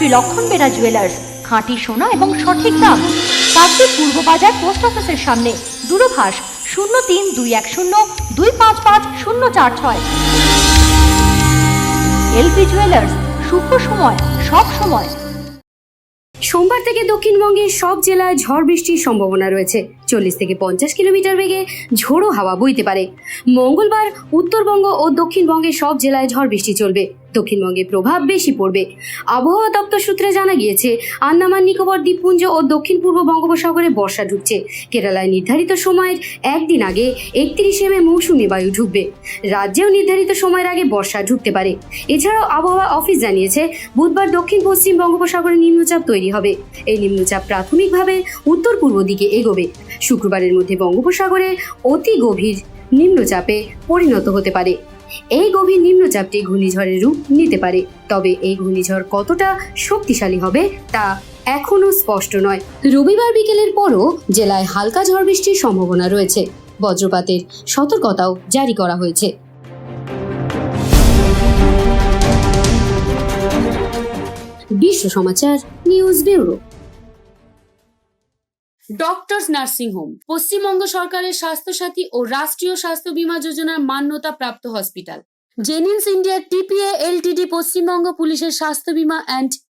শ্রী লক্ষণ বেরা জুয়েলার্স খাঁটি সোনা এবং সঠিক দাম। কাকদ্বীপ পূর্ব বাজার পোস্ট অফিসের সামনে, দূরভাষ শূন্য তিন দুই এক শূন্য দুই পাঁচ পাঁচ শূন্য চার ছয়। এলপি জুয়েলার্স শুভ সময়, সব সময়। সোমবার থেকে দক্ষিণবঙ্গের সব জেলায় ঝড় বৃষ্টির সম্ভাবনা রয়েছে। চল্লিশ থেকে পঞ্চাশ কিলোমিটার বেগে ঝোড়ো হাওয়া বইতে পারে। মঙ্গলবার উত্তরবঙ্গ ও দক্ষিণবঙ্গের সব জেলায় ঝড় বৃষ্টি চলবে। দক্ষিণবঙ্গে প্রভাব বেশি পড়বে। আবহাওয়া দপ্তর সূত্রে জানা গিয়েছে, আন্দামান, নিকোবর, দ্বীপপুঞ্জ ও দক্ষিণ পূর্ব বঙ্গোপসাগরে বর্ষা ঢুকছে। কেরালায় নির্ধারিত সময়ের একদিন আগে একত্রিশে মে মৌসুমি বায়ু ঢুকবে। রাজ্যেও নির্ধারিত সময়ের আগে বর্ষা ঢুকতে পারে। এছাড়াও আবহাওয়া অফিস জানিয়েছে, বুধবার দক্ষিণ পশ্চিম বঙ্গোপসাগরে নিম্নচাপ তৈরি হবে। এই নিম্নচাপ প্রাথমিকভাবে উত্তর পূর্ব দিকে এগোবে। শুক্রবারের মধ্যে বঙ্গোপসাগরে অতি গভীর নিম্নচাপে পরিণত হতে পারে। এই গভীর নিম্নচাপটি ঘূর্ণিঝড়ের রূপ নিতে পারে, তবে এই ঘূর্ণিঝড় কতটা শক্তিশালী হবে তা এখনও স্পষ্ট নয়। রবিবার বিকেলের পরও জেলায় হালকা ঝড় বৃষ্টির সম্ভাবনা রয়েছে। বজ্রপাতের সতর্কতাও জারি করা হয়েছে। Bishwa Samachar news bureau. Doctors nursing home Paschimbanga সরকারের স্বাস্থ্য সাথী ও রাষ্ট্রীয় স্বাস্থ্য বীমা যোজনার মান্যতা প্রাপ্ত hospital Genins India TPA LTD Paschimbanga পুলিশের স্বাস্থ্য বীমা অ্যান্ড